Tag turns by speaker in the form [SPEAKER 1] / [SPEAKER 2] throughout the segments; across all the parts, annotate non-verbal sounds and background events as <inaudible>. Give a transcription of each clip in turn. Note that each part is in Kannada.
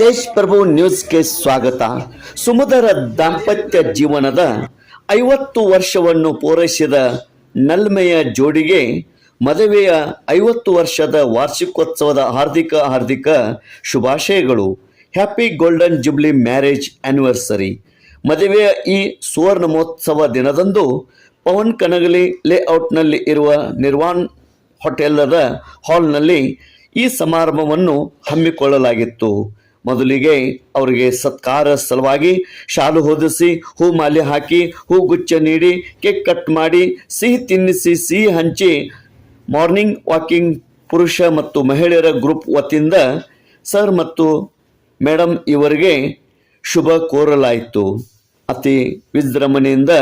[SPEAKER 1] ತೇಜ್ ಪ್ರಭು ನ್ಯೂಸ್ಗೆ ಸ್ವಾಗತ. ಸುಮಧರ ದಾಂಪತ್ಯ ಜೀವನದ ಐವತ್ತು ವರ್ಷವನ್ನು ಪೂರೈಸಿದ ನಲ್ಮೆಯ ಜೋಡಿಗೆ ಮದುವೆಯ ಐವತ್ತು ವರ್ಷದ ವಾರ್ಷಿಕೋತ್ಸವದ ಹಾರ್ದಿಕ ಹಾರ್ದಿಕ ಶುಭಾಶಯಗಳು. Happy golden jubilee marriage anniversary. ಮದುವೆಯ ಈ ಸುವರ್ಣ ಮಹೋತ್ಸವ ದಿನದಂದು ಪವನ್ ಕನಗಲಿ ಲೇಔಟ್ನಲ್ಲಿ ಇರುವ ನಿರ್ವಾಣ್ ಹೋಟೆಲದ ಹಾಲ್ನಲ್ಲಿ ಈ ಸಮಾರಂಭವನ್ನು ಹಮ್ಮಿಕೊಳ್ಳಲಾಗಿತ್ತು. ಮೊದಲಿಗೆ ಅವರಿಗೆ ಸತ್ಕಾರ ಸಲುವಾಗಿ ಶಾಲು ಹೊದಿಸಿ, ಹೂ ಮಾಲೆ ಹಾಕಿ ಹೂಗುಚ್ಚ ನೀಡಿ, ಕೇಕ್ ಕಟ್ ಮಾಡಿ, ಸಿಹಿ ತಿನ್ನಿಸಿ, ಸಿಹಿ ಹಂಚಿ, ಮಾರ್ನಿಂಗ್ ವಾಕಿಂಗ್ ಪುರುಷ ಮತ್ತು ಮಹಿಳೆಯರ ಗ್ರೂಪ್ ವತಿಯಿಂದ ಸರ್ ಮತ್ತು ಮೇಡಮ್ ಇವರಿಗೆ ಶುಭ ಕೋರಲಾಯಿತು. ಅತಿ ವಿಜೃಂಭಣೆಯಿಂದ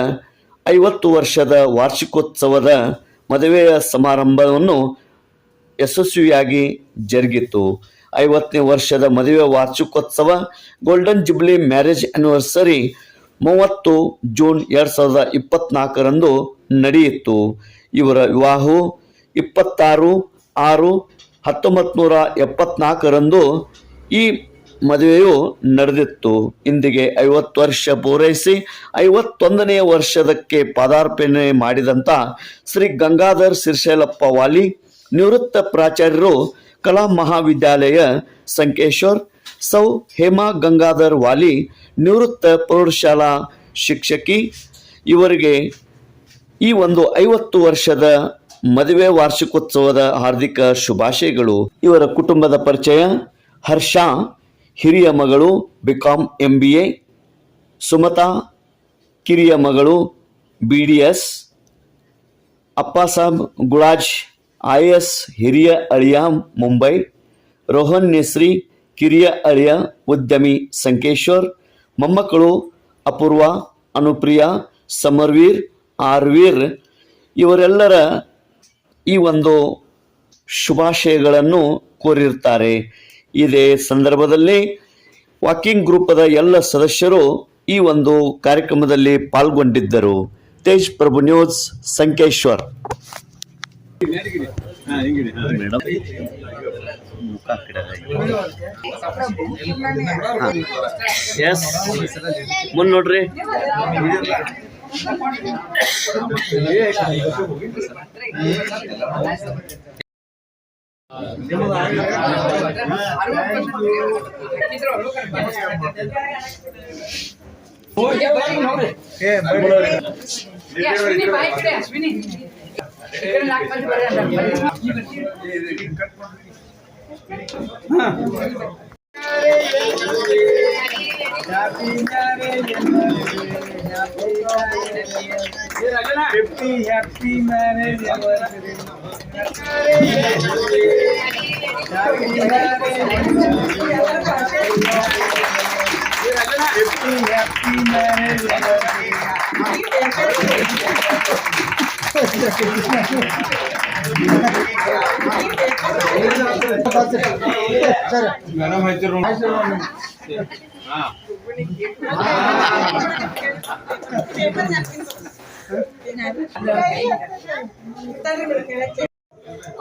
[SPEAKER 1] ಐವತ್ತು ವರ್ಷದ ವಾರ್ಷಿಕೋತ್ಸವದ ಮದುವೆಯ ಸಮಾರಂಭವನ್ನು ಯಶಸ್ವಿಯಾಗಿ ಜರುಗಿತು. ಐವತ್ತನೇ ವರ್ಷದ ಮದುವೆ ವಾರ್ಷಿಕೋತ್ಸವ ಗೋಲ್ಡನ್ ಜುಬ್ಲಿ ಮ್ಯಾರೇಜ್ ಆನಿವರ್ಸರಿ ಮೂವತ್ತು ಜೂನ್ ಎರಡು ಸಾವಿರದ ಇಪ್ಪತ್ತ್ನಾಲ್ಕರಂದು ನಡೆಯಿತು. ಇವರ ವಿವಾಹವು ಇಪ್ಪತ್ತಾರು ಆರು ಹತ್ತೊಂಬತ್ತು ನೂರ ಎಪ್ಪತ್ನಾಲ್ಕರಂದು ಈ ಮದುವೆಯು ನಡೆದಿತ್ತು. ಇಂದಿಗೆ ಐವತ್ತು ವರ್ಷ ಪೂರೈಸಿ ಐವತ್ತೊಂದನೆಯ ವರ್ಷದಕ್ಕೆ ಪಾದಾರ್ಪಣೆ ಮಾಡಿದಂಥ ಶ್ರೀ ಗಂಗಾಧರ್ ಸಿರ್ಶೈಲಪ್ಪ ವಾಲಿ ನಿವೃತ್ತ ಪ್ರಾಚಾರ್ಯರು ಕಲಾ ಮಹಾವಿದ್ಯಾಲಯ, ಸಂಕೇಶ್ವರ್, ಸೌ. ಹೇಮಾ ಗಂಗಾಧರ್ ವಾಲಿ, ನಿವೃತ್ತ ಪ್ರೌಢಶಾಲಾ ಶಿಕ್ಷಕಿ. ಇವರಿಗೆ ಈ ಒಂದು ಐವತ್ತು ವರ್ಷದ ಮದುವೆ ವಾರ್ಷಿಕೋತ್ಸವದ ಹಾರ್ದಿಕ ಶುಭಾಶಯಗಳು. ಇವರ ಕುಟುಂಬದ ಪರಿಚಯ, ಹರ್ಷ, ಹಿರಿಯ ಮಗಳು, BCom M B A Sumatha, ಕಿರಿಯ ಮಗಳು, B D S, Appasab Gulaj I S ಹಿರಿಯ ಅಳಿಯ ಮುಂಬೈ, ರೋಹನ್ ನೆಸ್ರಿ ಕಿರಿಯ ಅಳಿಯ ಉದ್ಯಮಿ ಸಂಕೇಶ್ವರ್, ಮೊಮ್ಮಕ್ಕಳು ಅಪೂರ್ವ, ಅನುಪ್ರಿಯ, ಸಮರ್ವೀರ್, ಆರ್ವೀರ್ ಇವರೆಲ್ಲರ ಈ ಒಂದು ಶುಭಾಶಯಗಳನ್ನು ಕೋರಿರ್ತಾರೆ ಇದೇ ಸಂದರ್ಭದಲ್ಲಿ ವಾಕಿಂಗ್ ಗ್ರೂಪದ ಎಲ್ಲ ಸದಸ್ಯರು ಈ ಒಂದು ಕಾರ್ಯಕ್ರಮದಲ್ಲಿ ಪಾಲ್ಗೊಂಡಿದ್ದರು. ತೇಜ್ ಪ್ರಭು ನ್ಯೂಸ್, ಸಂಕೇಶ್ವರ್. ಎಸ್ ಮುಂದೆ ನೋಡ್ರಿ.
[SPEAKER 2] ಅಶ್ವಿನಿ ಬಾಯ್ ಕಡೆ Ashwini Happy, happy marriage anniversary.
[SPEAKER 3] Happy marriage anniversary. Happy, happy marriage anniversary.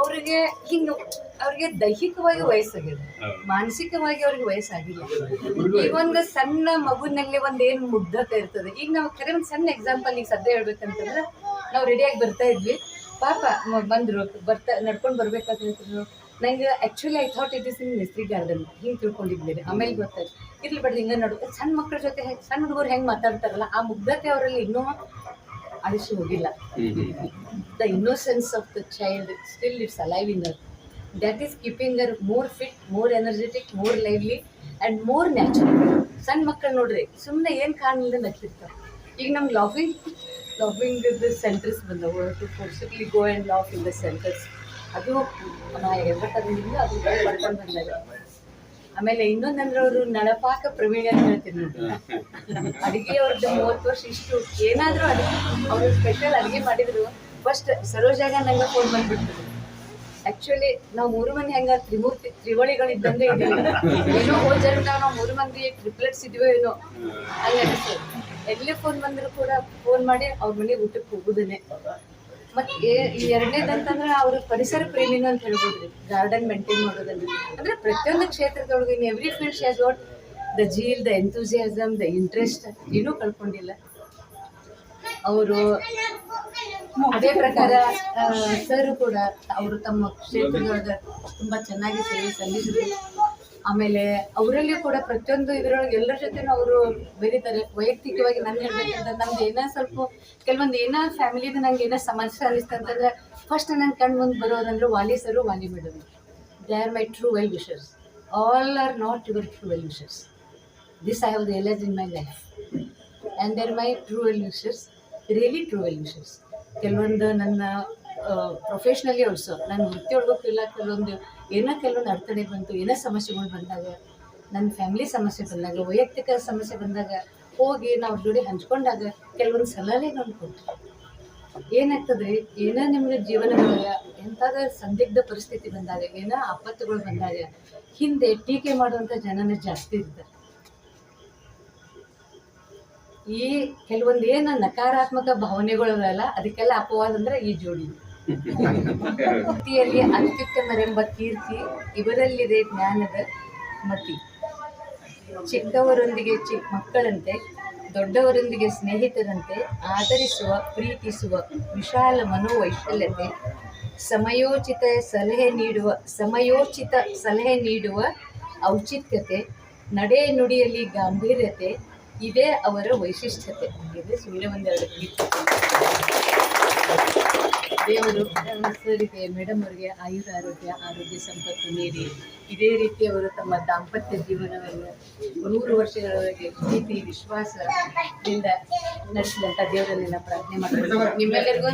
[SPEAKER 2] ಅವರಿಗೆ ಹಿಂಗ ಅವ್ರಿಗೆ ದೈಹಿಕವಾಗಿ ವಯಸ್ಸಾಗಿದೆ. ಮಾನಸಿಕವಾಗಿ ಅವ್ರಿಗೆ ವಯಸ್ಸಾಗಿಲ್ಲ. ಈಗ ಒಂದು ಸಣ್ಣ ಮಗುನಲ್ಲಿ ಒಂದ್ ಏನ್ ಮುಗ್ಧತೆ ಇರ್ತದೆ. ಈಗ ನಾವು ಕರೆ ಒಂದು ಸಣ್ಣ ಎಕ್ಸಾಂಪಲ್ ಈಗ ಸದ್ಯ ಹೇಳ್ಬೇಕಂತಂದ್ರೆ ನಾವು ರೆಡಿಯಾಗಿ ಬರ್ತಾ ಇದ್ವಿ. ಪಾಪ ಬಂದರು. ಬರ್ತಾ ನಡ್ಕೊಂಡು ಬರ್ಬೇಕಾದ್ರು ನಂಗೆ actually I thought it is in mystery garden ಹಿಂಗೆ ತಿಳ್ಕೊಂಡಿದ್ದೇನೆ. ಆಮೇಲೆ ಗೊತ್ತಾಯ್ತು. ಇರ್ಲಿ ಬಿಡ್ರಿ ಹಿಂಗೆ ನಡು. ಸಣ್ಣ ಮಕ್ಕಳ ಜೊತೆ ಸಣ್ಣ ಹುಡುಗರು ಹೆಂಗೆ ಮಾತಾಡ್ತಾರಲ್ಲ ಆ ಮುಗ್ಧತೆ ಅವರಲ್ಲಿ ಇನ್ನೂ ಅಳಿಸಿ ಹೋಗಿಲ್ಲ. The innocence of the child still it's alive in our that is keeping our more fit more energetic more lively and more natural ಸಣ್ಣ ಮಕ್ಕಳು ನೋಡ್ರಿ ಸುಮ್ಮನೆ ಏನು ಕಾಣಲಿಲ್ಲ ನಗ್ತಿರ್ತಾರೆ ಈಗ ನಮ್ಗೆ ಲಾಫಿಂಗ್ ದ ಸೆಂಟರ್ಸ್ ಬಂದವು. To forcibly go and love in the centres ಅದು ನಾ ಎಡ್ಬಟ್ಟದಿಂದ ಅದು ಬರ್ಕೊಂಡು ಬಂದಾಗ ಆಮೇಲೆ ಇನ್ನೊಂದಂದ್ರೆ ಅವರು ನಳಪಾಕ ಪ್ರವೀಣ ಅಂತ ಹೇಳ್ತೀನಿ ಅಡಿಗೆ ಅವ್ರದ್ದು ಮೂವತ್ತು ವರ್ಷ ಇಷ್ಟು. ಏನಾದರೂ ಅಡಿಗೆ, ಅವರು ಸ್ಪೆಷಲ್ ಅಡಿಗೆ ಮಾಡಿದ್ರು. ಫಸ್ಟ್ ಸರೋಜಾಗ ನಂಗೆ ಫೋನ್ ಬಂದ್ಬಿಡ್ತದೆ ಆ್ಯಕ್ಚುಲಿ ನಾವು ಮೂರು ಮಂದಿ ಹೆಂಗ ತ್ರಿಮೂರ್ತಿ ತ್ರಿವಳಿಗಳಿದ್ದಂಗೆ ಇದೀವಿ ಏನೋ ಹೋದ ನಾವು ಮೂರು ಮಂದಿ ಟ್ರಿಪ್ಲೆಟ್ಸ್ ಇದೀವೋ ಏನೋ. ಹಂಗ ಅನಿಸ್ತದೆ ಎಲ್ಲಿ ಫೋನ್ ಬಂದ್ರು ಕೂಡ ಫೋನ್ ಮಾಡಿ ಅವ್ರ ಮನೆಗೆ ಊಟಕ್ಕೆ ಹೋಗುದೇನೆ ಮತ್ತೆ ಎರಡನೇದಂತಂದ್ರೆ ಅವ್ರ ಪರಿಸರ ಪ್ರೇಮಿನ ಅಂತ ಹೇಳ್ಬೋದ್ರಿ. ಗಾರ್ಡನ್ ಮೇಂಟೈನ್ ಮಾಡೋದಂದ್ರೆ ಅಂದ್ರೆ ಪ್ರತಿಯೊಂದು ಕ್ಷೇತ್ರದೊಳಗೆ in every field she's what the zeal the enthusiasm the interest ಏನೂ ಕಳ್ಕೊಂಡಿಲ್ಲ. ಅವರು ಅದೇ ಪ್ರಕಾರ ಸರ್ ಕೂಡ ಅವರು ತಮ್ಮ ಕ್ಷೇತ್ರದೊಳಗೆ ತುಂಬಾ ಚೆನ್ನಾಗಿ ಸೇವೆ ಸಲ್ಲಿಸಿದ್ರು. ಆಮೇಲೆ ಅವರಲ್ಲಿ ಕೂಡ ಪ್ರತಿಯೊಂದು ಇದರೊಳಗೆ ಎಲ್ಲರ ಜೊತೆನೂ ಅವರು ಬೆರೀತಾರೆ. ವೈಯಕ್ತಿಕವಾಗಿ ನಾನು ಹೇಳ್ಬೇಕಂದ್ರೆ ನಮ್ದು ಏನೋ ಸ್ವಲ್ಪ ಕೆಲವೊಂದು ಏನೋ ಫ್ಯಾಮಿಲಿದು ನಂಗೆ ಏನೋ ಸಮಸ್ಯೆ ಅನಿಸ್ತು ಅಂತಂದ್ರೆ ಫಸ್ಟ್ ನನ್ನ ಕಣ್ಣು ಮುಂದೆ ಬರೋದಂದ್ರೆ Vali sir, Vali madam. They are my true well wishers all are not your true well wishers this I have realise in my life and there my true well wishers really true well ಕೆಲವೊಂದು ನನ್ನ ಪ್ರೊಫೆಷ್ನಲಿ ಆಲ್ಸೋ ನನ್ನ ವೃತ್ತಿಯೊಳಗೂ ಇಲ್ಲ ಕೆಲವೊಂದು ಏನೋ ಕೆಲವೊಂದು ಅಡೆತಡೆ ಬಂತು, ಏನೋ ಸಮಸ್ಯೆಗಳು ಬಂದಾಗ, ನನ್ನ ಫ್ಯಾಮಿಲಿ ಸಮಸ್ಯೆ ಬಂದಾಗ, ವೈಯಕ್ತಿಕ ಸಮಸ್ಯೆ ಬಂದಾಗ ಹೋಗಿ ನಾವು ಜೋಡಿ ಹಂಚ್ಕೊಂಡಾಗ ಕೆಲವೊಂದು ಸಲಹೆಗಳನ್ನು ಕೊಟ್ಟರು ಏನಾಗ್ತದೆ, ಏನೋ ನಿಮಗೆ ಜೀವನದೊಳಗೆ ಎಂಥಾದ ಸಂದಿಗ್ಧ ಪರಿಸ್ಥಿತಿ ಬಂದಾಗ, ಏನೋ ಆಪತ್ತುಗಳು ಬಂದಾಗ, ಹಿಂದೆ ಟೀಕೆ ಮಾಡುವಂಥ ಜನನೇ ಜಾಸ್ತಿ ಇರ್ತಾರೆ ಈ ಕೆಲವೊಂದು ಏನು ನಕಾರಾತ್ಮಕ ಭಾವನೆಗಳಲ್ಲ ಅದಕ್ಕೆಲ್ಲ ಅಪವಾದ ಅಂದ್ರೆ ಈ ಜೋಡಿ. ಭಕ್ತಿಯಲ್ಲಿ ಅತ್ಯುತ್ತಮರೆಂಬ ಕೀರ್ತಿ ಇವರಲ್ಲಿದೆ ಜ್ಞಾನದ ಮತಿ. ಚಿಕ್ಕವರೊಂದಿಗೆ ಚಿಕ್ಕ ಮಕ್ಕಳಂತೆ, ದೊಡ್ಡವರೊಂದಿಗೆ ಸ್ನೇಹಿತರಂತೆ ಆಧರಿಸುವ, ಪ್ರೀತಿಸುವ ವಿಶಾಲ ಮನೋವೈಶಲ್ಯತೆ ಸಮಯೋಚಿತ ಸಲಹೆ ನೀಡುವ ಸಮಯೋಚಿತ ಸಲಹೆ ನೀಡುವ ಔಚಿತ್ಯತೆ, ನಡೆ ನುಡಿಯಲ್ಲಿ ಗಾಂಭೀರ್ಯತೆ, ಇದೇ ಅವರ ವೈಶಿಷ್ಟ್ಯತೆ. ಸುಮ್ಮನೆ ಒಂದೆರಡು ದೇವರು ಸರಿಗೆ ಮೇಡಮ್ ಅವರಿಗೆ ಆಯುರ ಆರೋಗ್ಯ ಆರೋಗ್ಯ ಸಂಪತ್ತು ನೀಡಿ. ಇದೇ ರೀತಿ ಅವರು ತಮ್ಮ ದಾಂಪತ್ಯ ಜೀವನವನ್ನು ನೂರು ವರ್ಷಗಳವರೆಗೆ ಪ್ರೀತಿ ವಿಶ್ವಾಸದಿಂದ ನಡೆಸಿದಂಥ ದೇವರನ್ನೆಲ್ಲ ಪ್ರಾರ್ಥನೆ ಮಾಡ್ತಾರೆ ನಿಮ್ಮೆಲ್ಲರಿಗೂ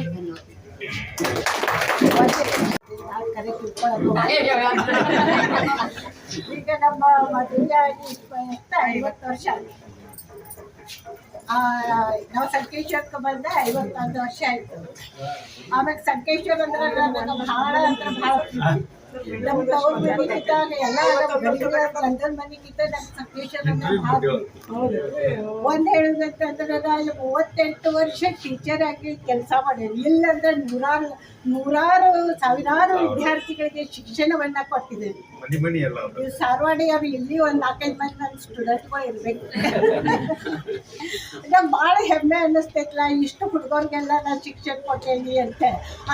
[SPEAKER 4] ಈಗ ನಮ್ಮ ಮದುವೆ ಆಗಿ ಇಪ್ಪ- ಐವತ್ತು ವರ್ಷ. ನಾವು ಸಂಕೇಶ್ವರಕ್ಕೆ ಬಂದ ಐವತ್ತೊಂದು ವರ್ಷ ಆಯ್ತು ಆಮೇಲೆ ಸಂಕೇಶ್ವರ ಅಂದ್ರೆ ಬಹಳ ಅಂದ್ರೆ ಬಹಳ. ನಮ್ಮ ತವ್ರ ಮನೆಗಿದ್ದಾಗ ಎಲ್ಲ ಗಂಡನ ನಮ್ಮ. ಒಂದ್ ಹೇಳುದಂತಂದ್ರೆ ನಾನು ಮೂವತ್ತೆಂಟು ವರ್ಷ ಟೀಚರ್ ಆಗಿ ಕೆಲಸ ಮಾಡ್ಯಾರ ಇಲ್ಲಂದ್ರೆ ನೂರಾರು ನೂರಾರು ಸಾವಿರಾರು ವಿದ್ಯಾರ್ಥಿಗಳಿಗೆ ಶಿಕ್ಷಣವನ್ನ ಕೊಟ್ಟಿದ್ದೇನೆ.
[SPEAKER 3] ಸಾರ್ವಾಡಿ ಮನಿ
[SPEAKER 4] ಅವ್ರು ಇಲ್ಲಿ ಒಂದು ನಾಲ್ಕೈದು ಮಂದಿ ನನ್ನ ಸ್ಟೂಡೆಂಟ್ಗಳು ಇರ್ಬೇಕು. ನಂಗೆ ಭಾಳ ಹೆಮ್ಮೆ ಅನ್ನಿಸ್ತೈತಲ್ಲ ಇಷ್ಟು ಹುಡುಗರಿಗೆಲ್ಲ ನಾನು ಶಿಕ್ಷಣ ಕೊಟ್ಟೇನಿ ಅಂತ.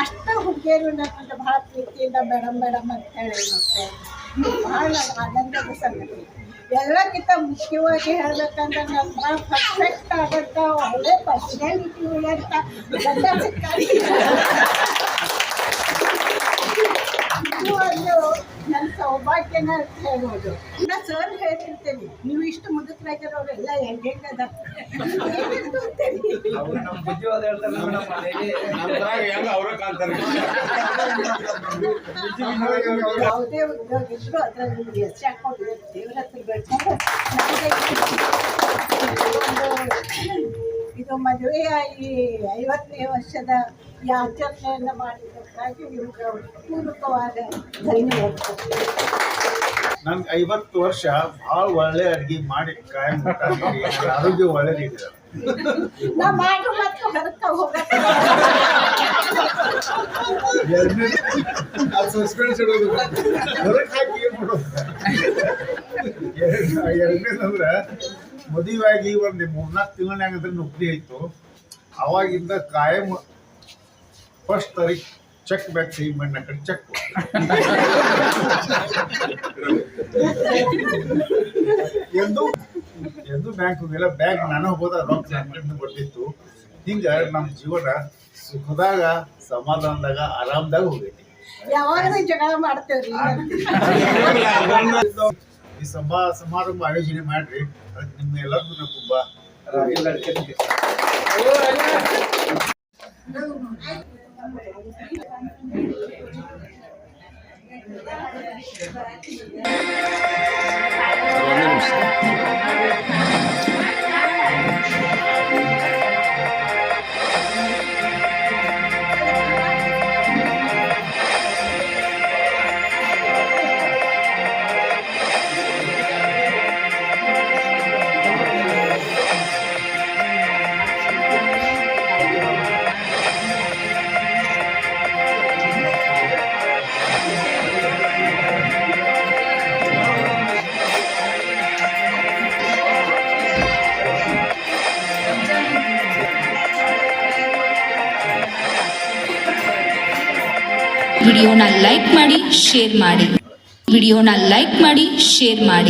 [SPEAKER 4] ಅಷ್ಟು ಹುಡುಗಿಯರು ನನ್ನ ಭಾಳ ಪ್ರೀತಿಯಿಂದ ಮೇಡಮ್ ಮೇಡಮ್ ಅಂತ ಹೇಳಿ ಮತ್ತೆ ಭಾಳ ಆನಂದದ ಸಂಗತಿ ಎಲ್ಲಕ್ಕಿಂತ ಮುಖ್ಯವಾಗಿ ಹೇಳ್ಬೇಕಂದ್ರೆ ನಾನು ಭಾಳ ಪರ್ಫೆಕ್ಟ್ ಆಗಂತ ಒಳ್ಳೆ ಪರ್ಸನಾಲಿಟಿ ಉಳ್ಳಂತ ಗಂಡ ಸಿಕ್ಕಾಗಿ ಇದು ಒಂದು ನನ್ನ ಸೌಭಾಗ್ಯನ ಅಂತ ಹೇಳ್ಬೋದು. ನಾ ಸರ್ ಹೇಳ್ತಿರ್ತೇನೆ. ನೀವು ಇಷ್ಟು
[SPEAKER 3] ಮುದುಕರಾಗಿರೋರೆಲ್ಲ <laughs> ಕಾಣ್ತಾರೆ?
[SPEAKER 4] ಯಾವುದೇ ಉದ್ಯೋಗ ಇದ್ರು ಅದ್ರಲ್ಲಿ ನಿಮ್ಗೆ ಹೆಚ್ಚು ಹಾಕೊಂಡು ದೇವ್ರ ಹತ್ರ ಬೇಡ್ಕೊಂಡು ಇದು- ಮದುವೆಯಾಗಿ ಐವತ್ತನೇ ವರ್ಷದ ಈ ಆಚರಣೆಯನ್ನು ಮಾಡಿದ್ದಕ್ಕಾಗಿ ನಿಮ್ಗೆ ಪೂರ್ವಕವಾದ ಧನ್ಯವಾದ
[SPEAKER 5] ನಂಗೆ ಐವತ್ತು ವರ್ಷ ಭಾಳ ಒಳ್ಳೆ ಅಡುಗೆ ಮಾಡಿ ಕಾಯಂ ಆರೋಗ್ಯ ಒಳ್ಳೇದಿದೆ
[SPEAKER 4] ನಾ ಮಾಡಿ ಮತ್ತೆ ಹೊರತ ಹೋಗಕ್ಕೆ
[SPEAKER 5] ಎರಡನೇ ಅದು ಸಸ್ಪೆನ್ಸ್ ಇಡೋದು ಹೊರಗೆ ಹಾಕಿ ಏನು ಮಾಡೋದು? ಎರಡನೇದಂದ್ರೆ ಮದುವೆಯಾಗಿ ಒಂದು ಮೂರ್ನಾಲ್ಕು ತಿಂಗಳನ್ಯಾಗ ಅಂದ್ರೆ ನೌಕರಿ ಆಯಿತು. ಅವಾಗಿಂದ ಕಾಯಂ ಫಸ್ಟ್ ತಾರೀಕು ಚೆಕ್ ಬ್ಯಾಕ್ ಸಿ ಮಣ್ಣ ಕಡೆ ಚೆಕ್ ಎಂದು ಎಂದು ಬ್ಯಾಂಕ್ ಹೋಗಿಲ್ಲ ಬ್ಯಾಂಕ್ ನಾನು ಹೋದ ರೊಕ್ಕ ಕಡೆ ಕೊಟ್ಟಿತ್ತು. ಹಿಂಗ ನಮ್ಮ ಜೀವನ ಸುಖದಾಗ ಸಮಾಧಾನದಾಗ ಆರಾಮದಾಗ ಹೋಗೈತಿ. ಈ ಸಭಾ ಸಮಾರಂಭ ಆಯೋಜನೆ ಮಾಡ್ರಿ. ನಿಮ್ಮ ಎಲ್ಲರಿಗೂ ನಾನು ತುಂಬಾ
[SPEAKER 1] ಒಂದು ನಿಮಿಷ
[SPEAKER 6] ವಿಡಿಯೋನ ಲೈಕ್ ಮಾಡಿ ಶೇರ್ ಮಾಡಿ. ವಿಡಿಯೋನ ಲೈಕ್ ಮಾಡಿ ಶೇರ್ ಮಾಡಿ.